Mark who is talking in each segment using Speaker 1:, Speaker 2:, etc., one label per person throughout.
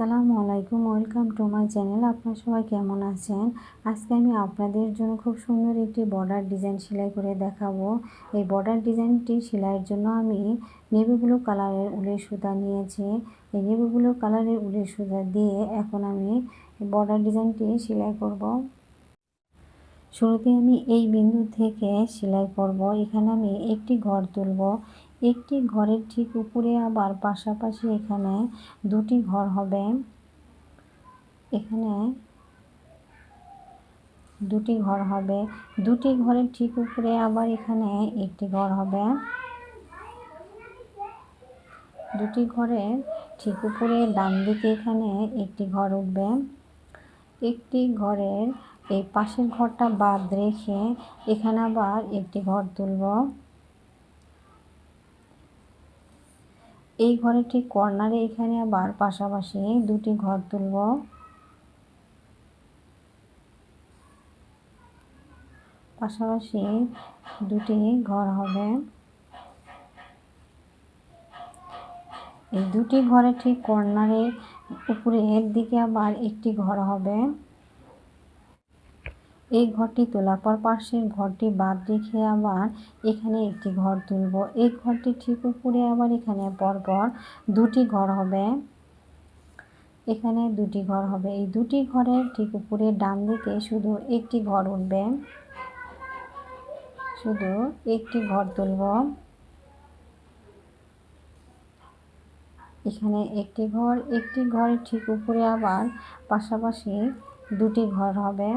Speaker 1: আসসালামু আলাইকুম, welcome to my channel. আপনারা সবাই কেমন আছেন? আজকে আমি আপনাদের জন্য খুব সুন্দর একটি বর্ডার ডিজাইন সেলাই করে দেখাবো। এই বর্ডার ডিজাইনটি সেলাইয়ের জন্য আমি নেভি ব্লু কালারের উলের সুতা নিয়েছি। এই নেভি ব্লু কালারের উলের সুতা দিয়ে এখন আমি বর্ডার ডিজাইনটি সেলাই করব। শুরুতে আমি এই বিন্দু থেকে সেলাই করব। এখানে আমি একটি ঘর তুলব। একটি ঘরের ঠিক উপরে আবার পাশাপাশি এখানে দুটি ঘর হবে। এখানে দুটি ঘর হবে। দুটি ঘরের ঠিক উপরে আবার এখানে একটি ঘর হবে। দুটি ঘরের ঠিক উপরে ডান দিকে এখানে একটি ঘর উঠবে। একটি ঘরের এই পাশের ঘরটা বাদ রেখে এখানে আবার একটি ঘর তুলব। এই ঘরের ঠিক কর্নারে এখানে আবার পাশাপাশি দুটি ঘর তুলব। পাশাপাশি দুটি ঘর হবে। এই দুটি ঘরে ঠিক কর্নারে উপরের দিকে আবার একটি ঘর হবে। এই ঘরটি তোলার পর পাশের ঘরটি বাদ রেখে আবার এখানে একটি ঘর তুলব। এই ঘরটি ঠিক উপরে আবার এখানে পরপর দুটি ঘর হবে। এখানে দুটি ঘর হবে। এই দুটি ঘরের ঠিক উপরে ডান দিকে শুধু একটি ঘর উঠবে। শুধু একটি ঘর তুলব। এখানে একটি ঘর, একটি ঘরের ঠিক উপরে আবার পাশাপাশি দুটি ঘর হবে।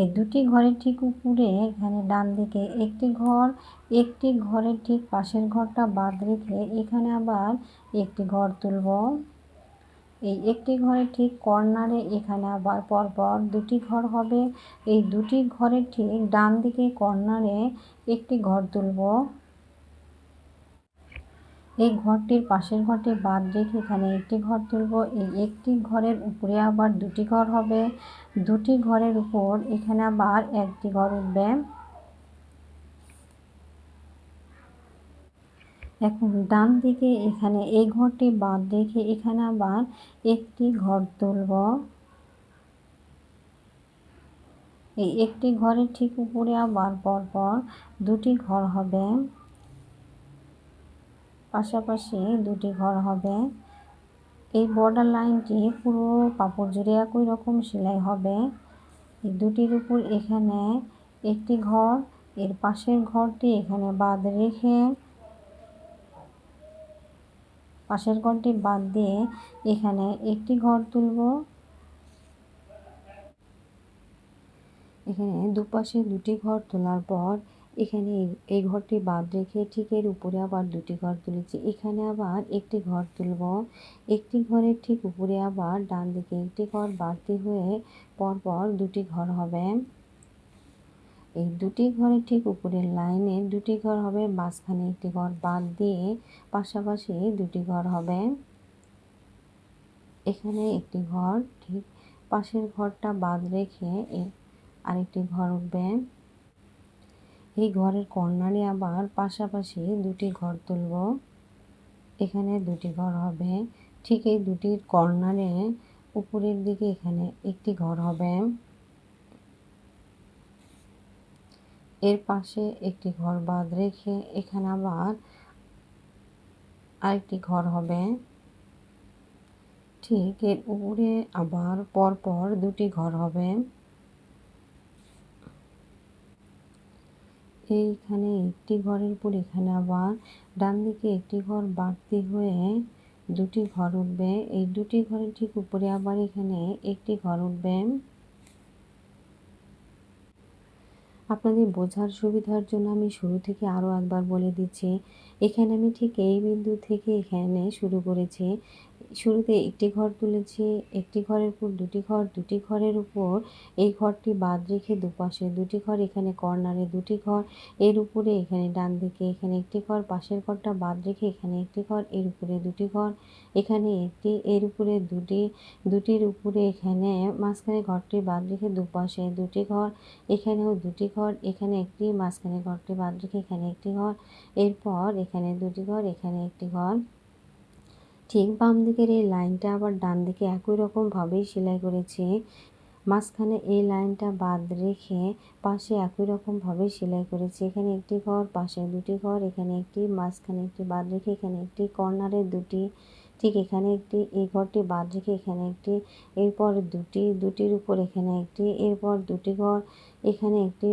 Speaker 1: এই দুটি ঘরের ঠিক উপরে এখানে ডান দিকে একটি ঘর, একটি ঘরের ঠিক পাশের ঘরটা বাদ রেখে এখানে আবার একটি ঘর তুলব। এই একটি ঘরের ঠিক কর্নারে এখানে আবার পরপর দুটি ঘর হবে। এই দুটি ঘরের ঠিক ডান দিকে কর্নারে একটি ঘর তুলব। এই ঘরটির পাশের ঘরটি বাদ রেখে এখানে একটি ঘর তুলব। এই একটি ঘরের উপরে আবার দুটি ঘর হবে। দুটি ঘরের উপর এখানে আবার একটি ঘর উঠবে। এখন ডান দিকে এখানে এই ঘরটি বাদ রেখে এখানে আবার একটি ঘর তুলব। এই একটি ঘরের ঠিক উপরে আবার পরপর দুটি ঘর হবে। পাশাপাশি দুটি ঘর হবে। এই বর্ডার লাইনটি পুরো কাপড় জুড়ে একই রকম সেলাই হবে। এই দুটির উপর এখানে একটি ঘর, এর পাশের ঘরটি এখানে বাদ রেখে, পাশের ঘরটি বাদ দিয়ে এখানে একটি ঘর তুলব। এখানে দুপাশে দুটি ঘর তোলার পর এখানে এই ঘরটি বাদ রেখে ঠিক এর উপরে আবার দুটি ঘর তুলেছি। এখানে আবার একটি ঘর তুলব। একটি ঘরের ঠিক উপরে আবার ডান দিকে একটি ঘর বাড়তি হয়ে পরপর দুটি ঘর হবে। এই দুটি ঘরের ঠিক উপরের লাইনে দুটি ঘর হবে, মাঝখানে একটি ঘর বাদ দিয়ে পাশাপাশি দুটি ঘর হবে। এখানে একটি ঘর, ঠিক পাশের ঘরটা বাদ রেখে আরেকটি ঘর উঠবে। এই ঘরের কর্নারে আবার পাশাপাশি দুটি ঘর তুলব। এখানে দুটি ঘর হবে। ঠিক এই দুটির কর্নারে উপরের দিকে এখানে একটি ঘর হবে। এর পাশে একটি ঘর বাদ রেখে এখানে আবার আরেকটি ঘর হবে। ঠিক এর উপরে আবার পরপর দুটি ঘর হবে। এইখানে একটি ঘরের উপর এখানে আবার ডান দিকে একটি ঘর বাড়তি হয়ে দুটি ঘর উঠবে। এই দুটি ঘরের ঠিক উপরে আবার এখানে একটি ঘর উঠবে। আপনাদের বোঝার সুবিধার জন্য আমি শুরু থেকে আরও একবার বলে দিচ্ছি। এখানে আমি ঠিক এই বিন্দু থেকে এখানে শুরু করেছি। শুরুতে একটি ঘর তুলেছি, একটি ঘরের উপর দুটি ঘর, দুটি ঘরের উপর এই ঘরটি বাদ রেখে দুপাশে দুটি ঘর, এখানে কর্নারে দুটি ঘর, এর উপরে এখানে ডান দিকে এখানে একটি ঘর, পাশের ঘরটা বাদ রেখে এখানে একটি ঘর, এর উপরে দুটি ঘর, এখানে একটি, এর উপরে দুটি, দুটির উপরে এখানে মাঝখানে ঘরটি বাদ রেখে দুপাশে দুটি ঘর, এখানেও দুটি ঘর, এখানে একটি, মাঝখানে ঘরটি বাদ রেখে এখানে একটি ঘর, এরপর এখানে দুটি ঘর, এখানে একটি ঘর ঠিক বাম দিকের এই লাইনটা আবার ডান দিকে একই রকমভাবেই সেলাই করেছি। মাঝখানে এই লাইনটা বাদ রেখে পাশে একই রকমভাবে সেলাই করেছি। এখানে একটি ঘর, পাশে দুটি ঘর, এখানে একটি, মাঝখানে একটি বাদ রেখে এখানে একটি, কর্নারে দুটি, ঠিক এখানে একটি, এই ঘরটি বাদ রেখে এখানে একটি, এরপর দুটি, দুটির উপর এখানে একটি, এরপর দুটি ঘর, এখানে একটি,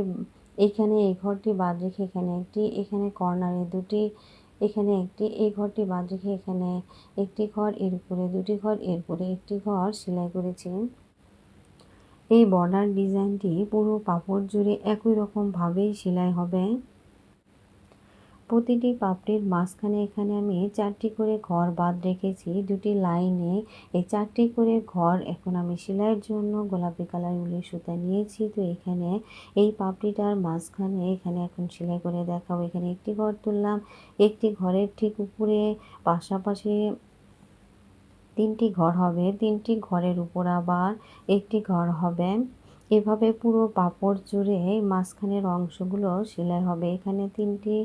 Speaker 1: এখানে এই ঘরটি বাদ রেখে এখানে একটি, এখানে কর্নারে দুটি এখানে একটি, এই ঘরটি বাদ রেখে এখানে একটি ঘর, এর উপরে দুটি ঘর, এর উপরে একটি ঘর সেলাই করেছি। এই বর্ডার ডিজাইনটি পুরো পাপড় জুড়ে একই রকমভাবেই সেলাই হবে। প্রতিটি পাপড়ির মাঝখানে এখানে আমি চারটি করে ঘর বাদ রেখেছি। দুটি লাইনে এই চারটি করে ঘর এখন আমি সেলাইয়ের জন্য গোলাপি কালার উলের সুতা নিয়েছি। তো এখানে এই পাপড়িটার মাঝখানে এখানে এখন সেলাই করে দেখাবো। এখানে একটি ঘর তুললাম। একটি ঘরের ঠিক উপরে পাশাপাশি তিনটি ঘর হবে। তিনটি ঘরের উপর আবার একটি ঘর হবে। এভাবে পুরো পাপড় জুড়ে মাঝখানের অংশগুলো সেলাই হবে। এখানে তিনটি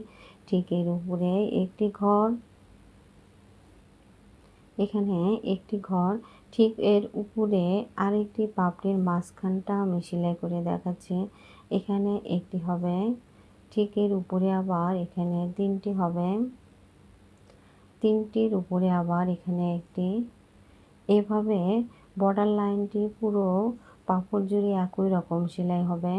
Speaker 1: ঠিক এর উপরে একটি ঘর। এখানে একটি ঘর। ঠিক এর উপরে আরেকটি পাপড়ির মাঝখানটা আমি সেলাই করে দেখাচ্ছি। এখানে একটি হবে। ঠিক এর উপরে আবার এখানে তিনটি হবে। তিনটির উপরে আবার এখানে একটি। এভাবে বর্ডার লাইনটি পুরো পাপড় জুড়ে একই রকম সেলাই হবে।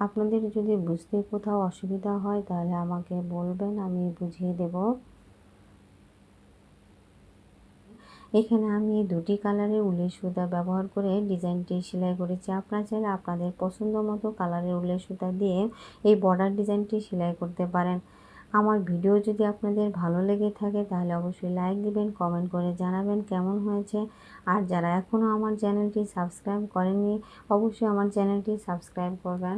Speaker 1: আপনাদের যদি বুঝতে কোথাও অসুবিধা হয়, তাহলে আমাকে বলবেন, আমি বুঝিয়ে দেব। এখানে আমি দুটি কালারের উলের সুতা ব্যবহার করে ডিজাইনটি সেলাই করেছি। আপনারা চাইলে আপনাদের পছন্দ মতো কালারের উলের সুতা দিয়ে এই বর্ডার ডিজাইনটি সেলাই করতে পারেন। আমার ভিডিও যদি আপনাদের ভালো লেগে থাকে, তাহলে অবশ্যই লাইক দিবেন কমেন্ট করে জানাবেন কেমন হয়েছে। আর যারা এখনও আমার চ্যানেলটি সাবস্ক্রাইব করেননি, অবশ্যই আমার চ্যানেলটি সাবস্ক্রাইব করবেন।